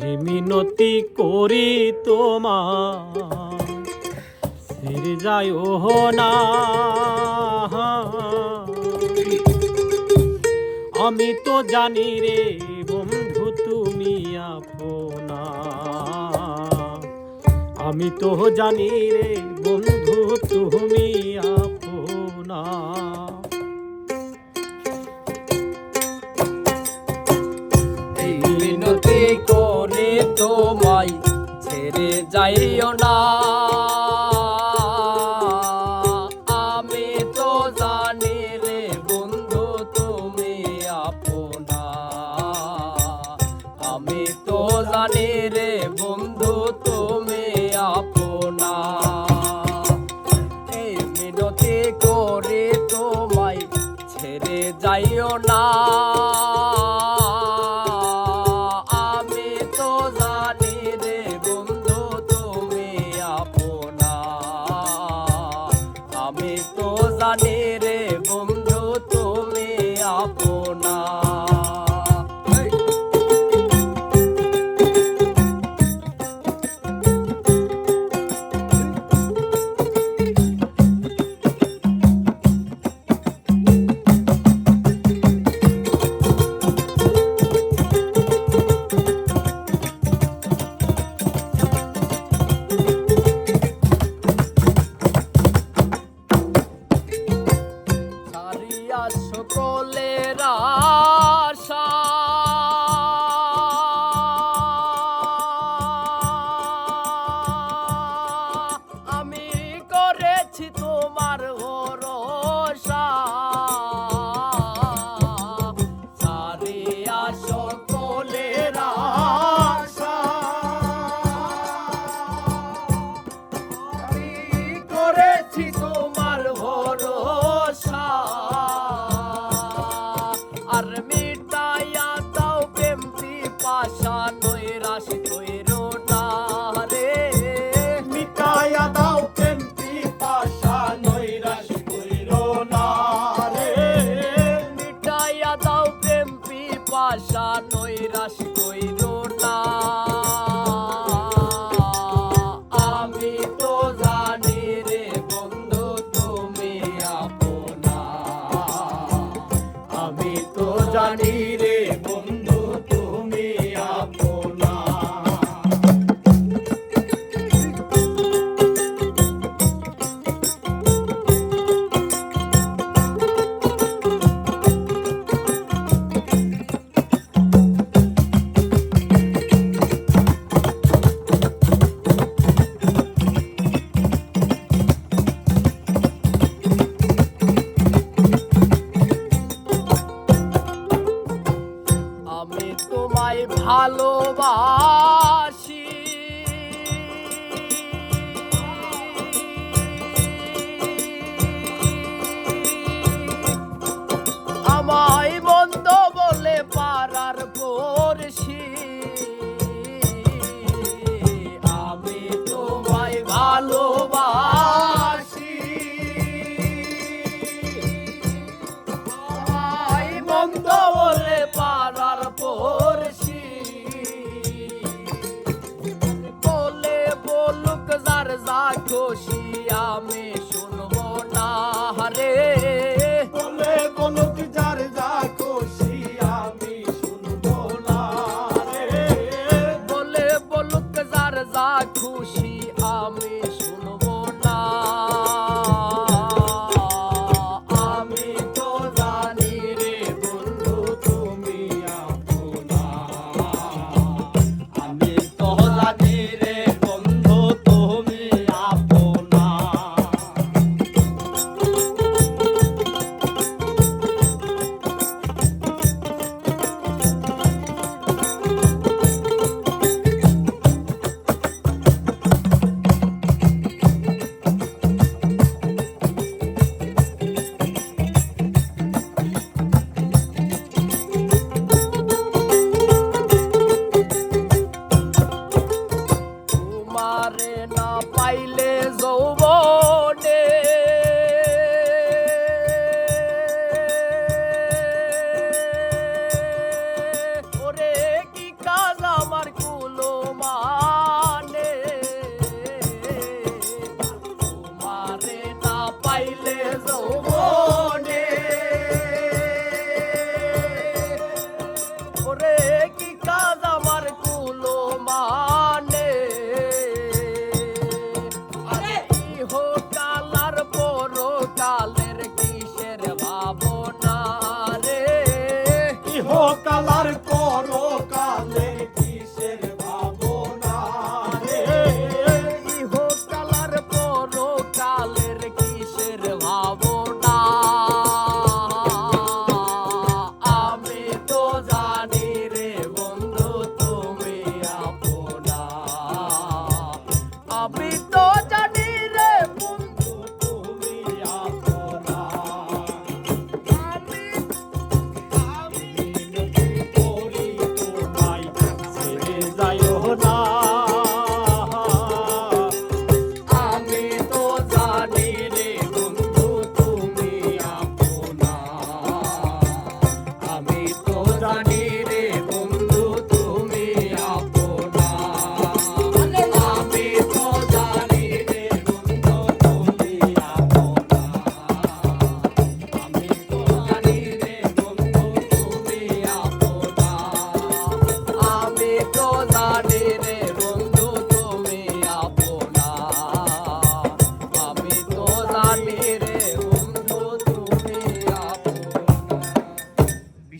মিনতি করি তোমা ফিরে যাই ও না। আমি তো জানি রে বন্ধু, তুমি আপনা। আমি তো জানি রে বন্ধু, তুমি আপনা। যাইও না। সকলের আশা। আমি করেছি তোমার ভরসা। সারিয়া সকলের আশা। আমি করেছি তোমার ঘষিয়া মেশে পাইলে যৌবনে। ওরে কি কাজ আমার কোনো মানে? তোমারে না পাইলে যৌবনে। ওরে কি কাজ আমার কোনো মানে? kokalar